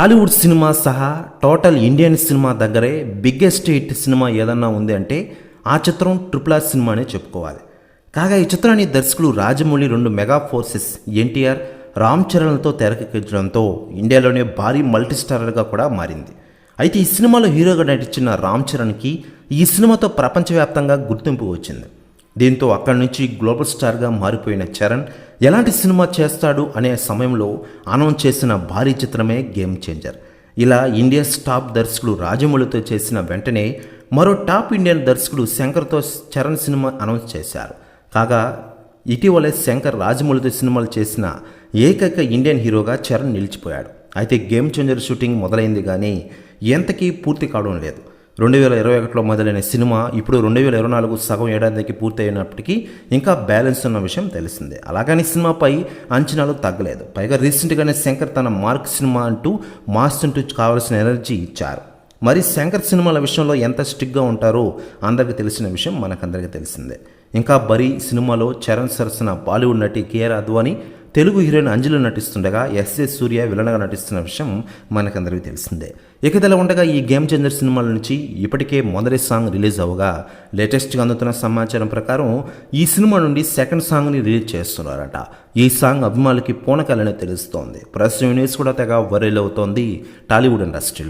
Tollywood cinema సహా total Indian cinema దగ్గరే biggest hit cinema ఏదన్నా ఉంది అంటే ఆ చిత్రం ట్రిపుల్ ఆర్ సినిమానే చెప్పుకోవాలి. కాగా ఈ చిత్రాన్ని దర్శకుడు రాజమౌళి రెండు మెగా ఫోర్సెస్ ఎన్టీఆర్ రామ్ చరణ్తో తెరకెక్కించడంతో ఇండియాలోనే భారీ మల్టీస్టారర్గా కూడా మారింది. అయితే ఈ సినిమాలో హీరోగా నటించిన రామ్ చరణ్కి ఈ సినిమాతో ప్రపంచవ్యాప్తంగా గుర్తింపు వచ్చింది. దీంతో అక్కడి నుంచి గ్లోబల్ స్టార్గా మారిపోయిన చరణ్ ఎలాంటి సినిమా చేస్తాడు అనే సమయంలో అనౌన్స్ చేసిన భారీ చిత్రమే గేమ్ చేంజర్. ఇలా ఇండియన్స్ టాప్ దర్శకుడు రాజమౌళితో చేసిన వెంటనే మరో టాప్ ఇండియన్ దర్శకుడు శంకర్తో చరణ్ సినిమా అనౌన్స్ చేశారు. కాగా ఇటీవలే శంకర్ రాజమౌళితో సినిమాలు చేసిన ఏకైక ఇండియన్ హీరోగా చరణ్ నిలిచిపోయాడు. అయితే గేమ్ చేంజర్ షూటింగ్ మొదలైంది కానీ ఎంతకీ పూర్తి కావడం లేదు. రెండు వేల ఇరవై ఒకటిలో మొదలైన సినిమా ఇప్పుడు రెండు వేల ఇరవై నాలుగు సగం ఏడాదికి పూర్తి అయినప్పటికీ ఇంకా బ్యాలెన్స్ ఉన్న విషయం తెలిసిందే. అలాగని సినిమాపై అంచనాలు తగ్గలేదు. పైగా రీసెంట్గానే శంకర్ తన మార్క్ సినిమా అంటూ మాస్ అంటూ కావాల్సిన ఎనర్జీ ఇచ్చారు. మరి శంకర్ సినిమాల విషయంలో ఎంత స్ట్రిక్గా ఉంటారో అందరికీ తెలిసిన విషయం మనకందరికీ తెలిసిందే. ఇంకా బరీ సినిమాలో చరణ్ సరసన బాలీవుడ్ నటి కేఆర్ అద్వానీ తెలుగు హీరోయిన్ అంజలి నటిస్తుండగా ఎస్ఏ సూర్య విలన్గా నటిస్తున్న విషయం మనకందరికీ తెలిసిందే. ఇక ఉండగా ఈ గేమ్ చేంజర్ సినిమాల నుంచి ఇప్పటికే మొదటి సాంగ్ రిలీజ్ అవగా లేటెస్ట్గా అందుతున్న సమాచారం ప్రకారం ఈ సినిమా నుండి సెకండ్ సాంగ్ని రిలీజ్ చేస్తున్నారట. ఈ సాంగ్ అభిమానులకి పూనకాలని తెలుస్తోంది. ప్రెస్ కూడా తెగ వైరల్ అవుతోంది టాలీవుడ్ ఇండస్ట్రీలో.